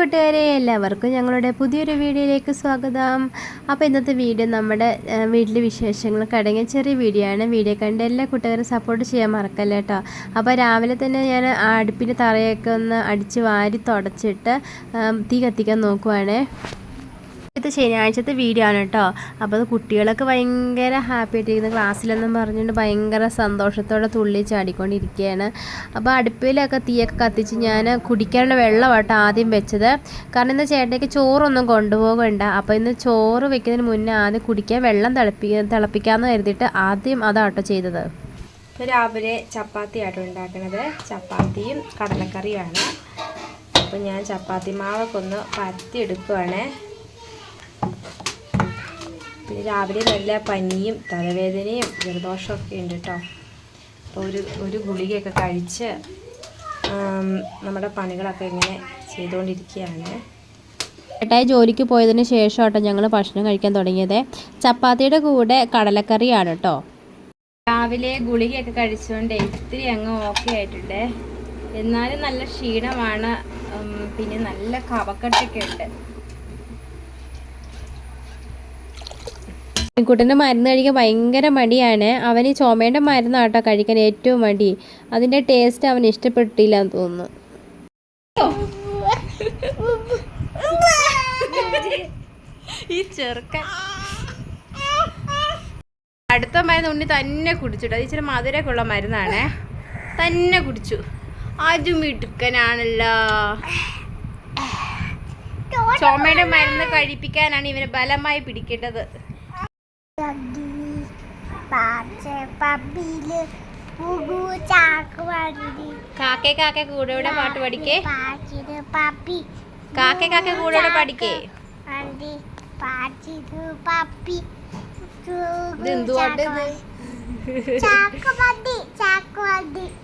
കൂട്ടുകാരെ എല്ലാവർക്കും ഞങ്ങളുടെ പുതിയൊരു വീഡിയോയിലേക്ക് സ്വാഗതം. അപ്പോൾ ഇന്നത്തെ വീഡിയോ നമ്മുടെ വീട്ടിലെ വിശേഷങ്ങളൊക്കെ അടങ്ങിയ ചെറിയ വീഡിയോ ആണ്. വീഡിയോ കണ്ട് എല്ലാ കൂട്ടുകാരും സപ്പോർട്ട് ചെയ്യാൻ മറക്കല്ല കേട്ടോ. അപ്പോൾ രാവിലെ തന്നെ ഞാൻ അടുപ്പിന്റെ തറയൊക്കെ ഒന്ന് അടിച്ച് വാരി തുടച്ചിട്ട് തീ കത്തിക്കാൻ നോക്കുവാണേ. ഇത് ശനിയാഴ്ചത്തെ വീഡിയോ ആണ് കേട്ടോ അപ്പോൾ കുട്ടികളൊക്കെ ഭയങ്കര ഹാപ്പി ആയിട്ടിരിക്കുന്നു. ക്ലാസ്സിലെന്നും പറഞ്ഞുകൊണ്ട് ഭയങ്കര സന്തോഷത്തോടെ തുള്ളി ചാടിക്കൊണ്ടിരിക്കുകയാണ്. അപ്പോൾ അടുപ്പിലൊക്കെ തീയൊക്കെ കത്തിച്ച് ഞാൻ കുടിക്കാനുള്ള വെള്ളമാട്ടോ ആദ്യം വെച്ചത്. കാരണം ഇന്ന് ചേട്ടയ്ക്ക് ചോറൊന്നും കൊണ്ടുപോകണ്ട. അപ്പോൾ ഇന്ന് ചോറ് വെക്കുന്നതിന് മുന്നേ ആദ്യം കുടിക്കാൻ വെള്ളം തിളപ്പി തിളപ്പിക്കാമെന്ന് കരുതിയിട്ട് ആദ്യം അതാട്ടോ ചെയ്തത്. ഇപ്പോൾ ചപ്പാത്തി ആട്ടോ ഉണ്ടാക്കുന്നത് ചപ്പാത്തിയും കടലക്കറിയുമാണ്. അപ്പോൾ ഞാൻ ചപ്പാത്തി മാവൊക്കെ ഒന്ന് പരത്തി എടുക്കുവാണ് പിന്നെ രാവിലെ നല്ല പനിയും തലവേദനയും ജലദോഷമൊക്കെ ഉണ്ട് കേട്ടോ അപ്പോൾ ഒരു ഒരു ഗുളികയൊക്കെ കഴിച്ച് നമ്മുടെ പണികളൊക്കെ ഇങ്ങനെ ചെയ്തുകൊണ്ടിരിക്കുകയാണ്. ചേട്ടായി ജോലിക്ക് പോയതിന് ശേഷം കേട്ടോ ഞങ്ങൾ ഭക്ഷണം കഴിക്കാൻ തുടങ്ങിയത്. ചപ്പാത്തിയുടെ കൂടെ കടലക്കറിയാണ് കേട്ടോ രാവിലെ ഗുളികയൊക്കെ കഴിച്ചുകൊണ്ട് ഇത്തിരി അങ്ങ് ഓക്കെ ആയിട്ടുണ്ട്. എന്നാലും നല്ല ക്ഷീണമാണ്. പിന്നെ നല്ല കവക്കെട്ടൊക്കെ ഉണ്ട്. കുട്ടന്റെ മരുന്ന് കഴിക്കാൻ ഭയങ്കര മടിയാണ്. അവന് ചുമയുടെ മരുന്നാട്ടോ കഴിക്കാൻ ഏറ്റവും മടി. അതിന്റെ ടേസ്റ്റ് അവന് ഇഷ്ടപ്പെട്ടില്ല എന്ന് തോന്നുന്നു. ഈ അടുത്ത മരുന്ന് ഉണ്ണി തന്നെ കുടിച്ചിട്ടു. അത് ഇച്ചിരി മധുരക്കുള്ള മരുന്നാണേ. തന്നെ കുടിച്ചു. അതും മിടുക്കനാണല്ലോ. ചുമയുടെ മരുന്ന് കഴിപ്പിക്കാനാണ് ഇവന് ബലമായി പിടിക്കേണ്ടത്. കാക്കേ കാക്കേ കൂടെ പാട്ട് പഠിക്കേ? കാക്കേ കാക്കേ കൂടെ പഠിക്കേ?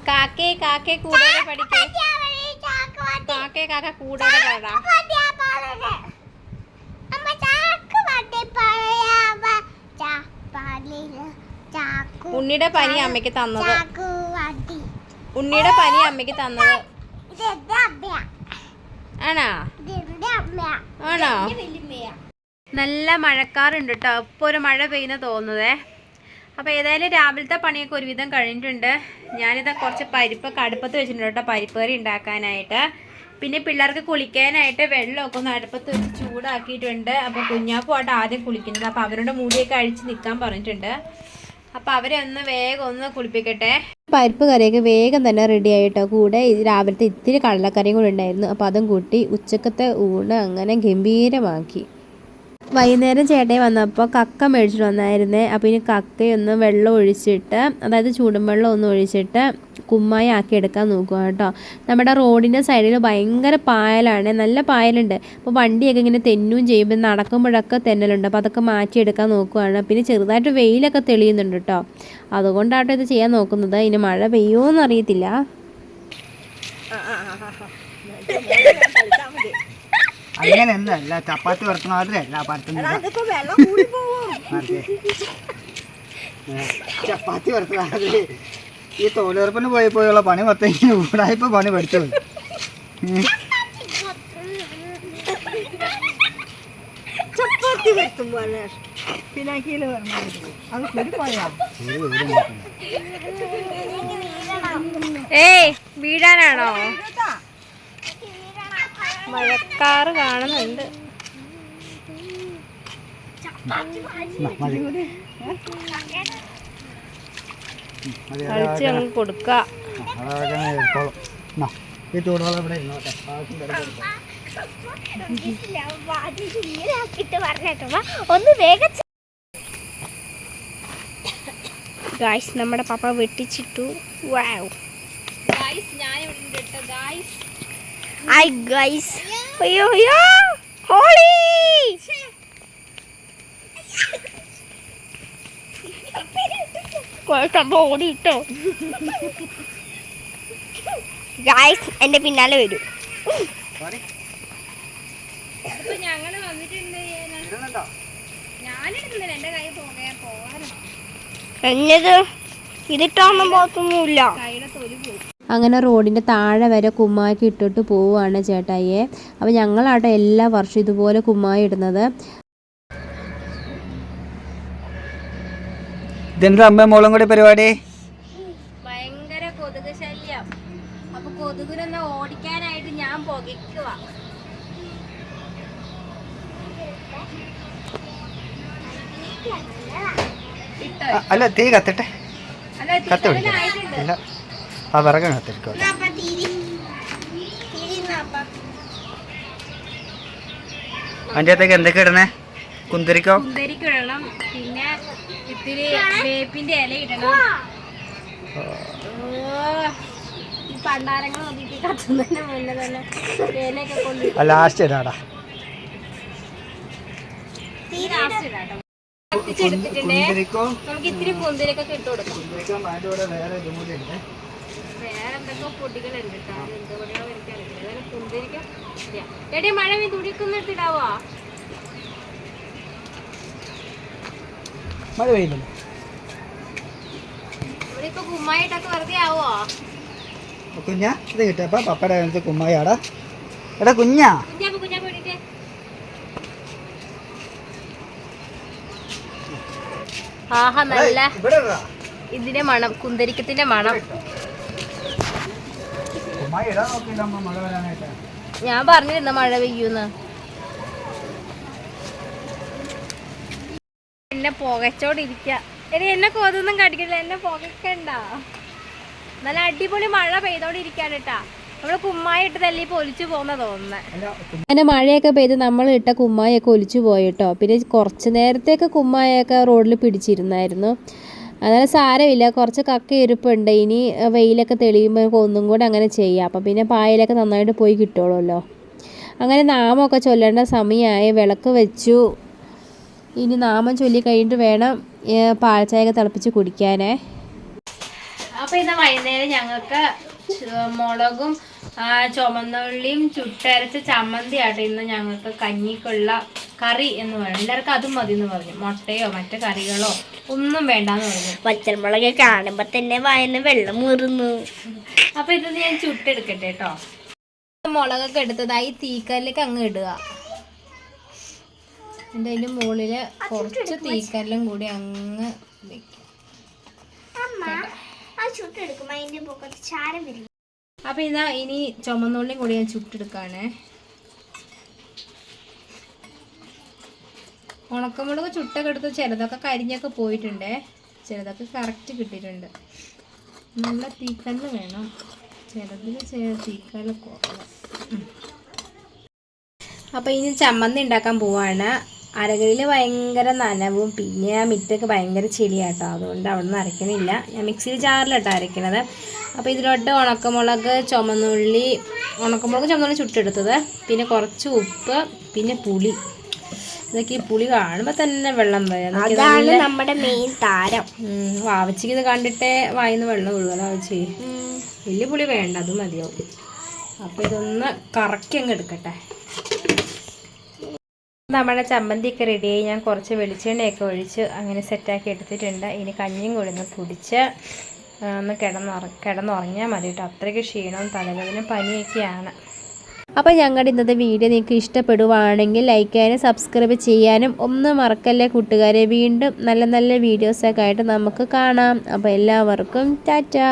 കാക്കേ കാക്കേ കൂടെ പഠിക്കേ? കാക്കേ കാക്ക കൂടെ പാടാ. ഉണ്ണിയുടെ പനി അമ്മയ്ക്ക് തന്നത്. ഉണ്ണിയുടെ പനി അമ്മയ്ക്ക് തന്നത്. ആണോ? ആണോ? നല്ല മഴക്കാറുണ്ട് കേട്ടോ ഇപ്പോൾ ഒരു മഴ പെയ്യുന്ന തോന്നുന്നതേ. അപ്പോൾ ഏതായാലും രാവിലത്തെ പണിയൊക്കെ ഒരുവിധം കഴിഞ്ഞിട്ടുണ്ട്. ഞാനിത് കുറച്ച് പരിപ്പൊക്കെ കടുപ്പത്ത് വെച്ചിട്ടുണ്ട് കേട്ടോ പരിപ്പ് കറി ഉണ്ടാക്കാനായിട്ട്. പിന്നെ പിള്ളേർക്ക് കുളിക്കാനായിട്ട് വെള്ളമൊക്കെ ഒന്ന് അടുപ്പത്ത് വെച്ച് ചൂടാക്കിയിട്ടുണ്ട്. അപ്പോൾ കുഞ്ഞാപ്പുമായിട്ട് ആദ്യം കുളിക്കുന്നത്. അപ്പോൾ അവരുടെ മൂടിയൊക്കെ അഴിച്ച് നിൽക്കാൻ പറഞ്ഞിട്ടുണ്ട്. അപ്പോൾ അവരെ ഒന്ന് വേഗം ഒന്ന് കുളിപ്പിക്കട്ടെ. പരിപ്പ് കറിയൊക്കെ വേഗം തന്നെ റെഡി ആയിട്ടോ. കൂടെ രാവിലത്തെ ഇത്തിരി കടലക്കറിയും കൂടെ ഉണ്ടായിരുന്നു. അപ്പോൾ അതും കൂട്ടി ഉച്ചക്കത്തെ ഊണ് അങ്ങനെ ഗംഭീരമാക്കി. വൈകുന്നേരം ചേട്ടൻ വന്നപ്പോൾ കക്ക മേടിച്ചിട്ട് വന്നായിരുന്നേ. അപ്പോൾ ഇനി കക്കയൊന്ന് വെള്ളം ഒഴിച്ചിട്ട് അതായത് ചൂടും വെള്ളം ഒന്ന് ഒഴിച്ചിട്ട് കുമ്മായി ആക്കി എടുക്കാൻ നോക്കുക കേട്ടോ. നമ്മുടെ റോഡിന്റെ സൈഡിൽ ഭയങ്കര പായലാണ്. നല്ല പായലുണ്ട്. അപ്പോൾ വണ്ടിയൊക്കെ ഇങ്ങനെ തെന്നും ചെയ്യുമ്പോൾ നടക്കുമ്പോഴൊക്കെ തെന്നലുണ്ട്. അപ്പോൾ അതൊക്കെ മാറ്റിയെടുക്കാൻ നോക്കുകയാണ് പിന്നെ ചെറുതായിട്ട് വെയിലൊക്കെ തെളിയുന്നുണ്ട് കേട്ടോ. അതുകൊണ്ടാട്ടോ ഇത് ചെയ്യാൻ നോക്കുന്നത്. ഇനി മഴ പെയ്യുമോ അറിയത്തില്ല. ചപ്പാത്തി വറുത്ത പരത്തുന്നത്. ചപ്പാത്തി വറുത്ത ഈ തൊഴിലുറപ്പിന് പോയി പോയുള്ള പണി മൊത്തം ഊടായപ്പോ പണി പഠിച്ചത്. നോക്കണ്ട. ഏയ് വീഴാനാണോ? മഴക്കാറ് കാണുന്നുണ്ട്. മതി. കളിച്ച് അങ്ങ് കൊടുക്ക. ഈ ചൂടുവെള്ളം ഇവിടെ ഇരുന്നോട്ടെ. ഒന്ന് വേഗം ഗായ്സ് നമ്മുടെ പപ്പ വെട്ടിച്ചിട്ടു. വാവ് ഐ ഗൈസ് അയ്യോ അയ്യോ. ഹോളി സംഭവം ഓടിയിട്ടോ ഗായ്സ് എന്റെ പിന്നാലെ വരൂ. സോറി. ഞങ്ങൾ വന്നിട്ടുണ്ട് ഇരുന്നുണ്ടോ? ഞാനെടുക്കുന്നില്ല എന്റെ കൈ പോകാൻ എന്നത് ഇതിട്ടൊന്നും പോത്തൊന്നുമില്ല അങ്ങനെ റോഡിന്റെ താഴെ വരെ കുമ്മായൊക്കെ ഇട്ടിട്ട് പോവുകയാണ് ചേട്ടായിയെ. അപ്പോൾ ഞങ്ങളാട്ടെ എല്ലാ വർഷവും ഇതുപോലെ കുമ്മായി ഇടുന്നത് ഇതെന്താ അമ്മ മോളും കൂടി പരിപാടി? ഭയങ്കര കൊതുക് ശല്യം. അപ്പൊ കൊതുകിനൊന്ന് ഓടിക്കാനായിട്ട് ഞാൻ പുകയ്ക്കുക അല്ല തീ കത്തട്ടെ. അല്ല കത്ത് പിടിക്കാം. ഇല്ല ആ വിറകാണ് കത്തിരിക്കോ അതിന്റെ അകത്തേക്ക് എന്തൊക്കെ ഇടണേ കുന്തിരിക്കോ? കുന്തരിക്ക് ഇടണം. പിന്നെ ഇത്തിരി വേപ്പിന്റെ ഇല ഇടണം. ഓ, ഈ പണ്ടാരങ്ങൾ നോക്കിയിട്ട് കത്തുന്നതിന് മുന്നേ തന്നെ ഇലയൊക്കെ കൊണ്ട് ലാസ്റ്റ് ഇടാടാ. നമുക്ക് ഇത്തിരി ഇട്ട് കൊടുക്കാം. വേറെ ഇതും കൂടി ഉണ്ട്. വേറെ എന്തൊക്കെ പൊടികളുണ്ട് കേട്ടോ. അത് എന്ത് പൊടികളോ എനിക്കറിയില്ല. ഏതായാലും കുന്തിരിക്ക എടി മഴ നീ മഴ പെയ്യുന്നില്ല കുഞ്ഞാ ഇത് കിട്ടിയപ്പോ പപ്പയുടെ കാലത്ത് കുമ്മായാടാ എടാ കുഞ്ഞാ. ആഹാ നല്ല ഇതിന്റെ മണം കുന്തരിക്കത്തിന്റെ മണം. ഞാൻ പറഞ്ഞിരുന്ന മഴ പെയ്യൂന്ന്. എന്നെ പുകച്ചോടിരിക്ക എടി എന്നെ കൊതൊന്നും കടിക്കില്ല എന്നെ പുകക്കണ്ട. നല്ല അടിപൊളി മഴ പെയ്തോണ്ടിരിക്കാണ് കേട്ടാ നമ്മൾ കുമ്മായിട്ട് തല്ലി പൊലിച്ചു പോന്ന തോന്നുന്നത് അങ്ങനെ മഴയൊക്കെ പെയ്ത് നമ്മൾ ഇട്ട കുമ്മായൊക്കെ ഒലിച്ചു പോയിട്ടോ പിന്നെ കുറച്ച് നേരത്തേക്ക് കുമ്മായൊക്കെ റോഡിൽ പിടിച്ചിരുന്നായിരുന്നു. അതായത് സാരമില്ല. കുറച്ച് കക്ക ഇരിപ്പുണ്ട് ഇനി വെയിലൊക്കെ തെളിയുമ്പോൾ ഒന്നും കൂടെ അങ്ങനെ ചെയ്യാം. അപ്പം പിന്നെ പായലൊക്കെ നന്നായിട്ട് പോയി കിട്ടുള്ളൂല്ലോ അങ്ങനെ നാമൊക്കെ ചൊല്ലേണ്ട സമയമായി വിളക്ക് വെച്ചു. ഇനി നാമം ചൊല്ലി കഴിഞ്ഞിട്ട് വേണം പാൽച്ചായൊക്കെ തിളപ്പിച്ച് കുടിക്കാനേ. അപ്പൊ ഇന്ന് വൈകുന്നേരം ഞങ്ങൾക്ക് മുളകും ചുമന്നുള്ളിയും ചുട്ടരച്ച ചമ്മന്തി ആട്ടോ ഇന്ന് ഞങ്ങൾക്ക് കഞ്ഞിക്കുള്ള കറി എന്ന് പറഞ്ഞു. എല്ലാവർക്കും അതും മതി എന്ന് പറഞ്ഞു. മുട്ടയോ മറ്റു കറികളോ ഒന്നും വേണ്ടെന്ന് പറഞ്ഞു. പച്ചമുളക് കാണുമ്പോ തന്നെ വായന വെള്ളം മുറുന്നു അപ്പൊ ഇത് ഞാൻ ചുട്ടെടുക്കട്ടെ കേട്ടോ. മുളകൊക്കെ എടുത്തതായി തീക്കല്ലേക്ക് അങ്ങ് ഇടുക. എന്റെ അതിന്റെ മുകളിൽ കുറച്ച് തീക്കല്ലും കൂടി അങ്ങ് വെക്കും. അതിന്റെ അപ്പൊ ഇതാ ഇനി ചുമന്നുള്ളിയും കൂടി ഞാൻ ചുട്ടെടുക്കാണ്. ഉണക്കമുളക് ചുട്ടൊക്കെ എടുത്ത് ചിലതൊക്കെ കരിഞ്ഞൊക്കെ പോയിട്ടുണ്ട്. ചിലതൊക്കെ കറക്റ്റ് കിട്ടിയിട്ടുണ്ട്. നല്ല തീക്കല്ല് വേണം. ചിലതിൽ തീക്കല്ല് കുറവ്. അപ്പോൾ ഇനി ചമ്മന്തി ഉണ്ടാക്കാൻ പോവാണ്. അരകളിൽ ഭയങ്കര നനവും പിന്നെ ആ മിറ്റൊക്കെ ഭയങ്കര ചെളിയാട്ടോ. അതുകൊണ്ട് അവിടെ നിന്ന് അരയ്ക്കണില്ല. ഞാൻ മിക്സിയിൽ ജാറിലിട്ടോ അരയ്ക്കണത്. അപ്പോൾ ഇതിലോട്ട് ഉണക്കമുളക് ചുമന്നുള്ളി ഉണക്കമുളക് ചുമന്നുള്ളി ചുട്ടെടുത്തത്. പിന്നെ കുറച്ച് ഉപ്പ് പിന്നെ പുളി. ഇതൊക്കെ ഈ പുളി കാണുമ്പോൾ തന്നെ വെള്ളം വരും. അതാണ് നമ്മുടെ മെയിൻ താരം. വാവച്ചിക്ക് ഇത് കണ്ടിട്ടേ വായിന്ന് വെള്ളം ഒഴുകല വാവച്ചി? വലിയ പുളി വേണ്ട അത് മതിയാവും. അപ്പോൾ ഇതൊന്ന് കറക്കി അങ്ങ് എടുക്കട്ടെ. നമ്മുടെ ചമ്മന്തിയൊക്കെ റെഡിയായി ഞാൻ കുറച്ച് വെളിച്ചെണ്ണയൊക്കെ ഒഴിച്ച് അങ്ങനെ സെറ്റാക്കി എടുത്തിട്ടുണ്ട്. ഇനി കഞ്ഞിയും കൂടി ഒന്ന് കുടിച്ച് ഒന്ന് കിടന്നുറ കിടന്നുറങ്ങിയാൽ മതി കേട്ടോ. അത്രയ്ക്ക് ക്ഷീണവും തലവേദന പനിയൊക്കെയാണ്. അപ്പോൾ ഞങ്ങളുടെ ഇന്നത്തെ വീഡിയോ നിങ്ങൾക്ക് ഇഷ്ടപ്പെടുവാണെങ്കിൽ ലൈക്ക് ചെയ്യാനും സബ്സ്ക്രൈബ് ചെയ്യാനും ഒന്നും മറക്കല്ലേ കൂട്ടുകാരെ. വീണ്ടും നല്ല നല്ല വീഡിയോസൊക്കെ ആയിട്ട് നമുക്ക് കാണാം. അപ്പോൾ എല്ലാവർക്കും ടാറ്റാ.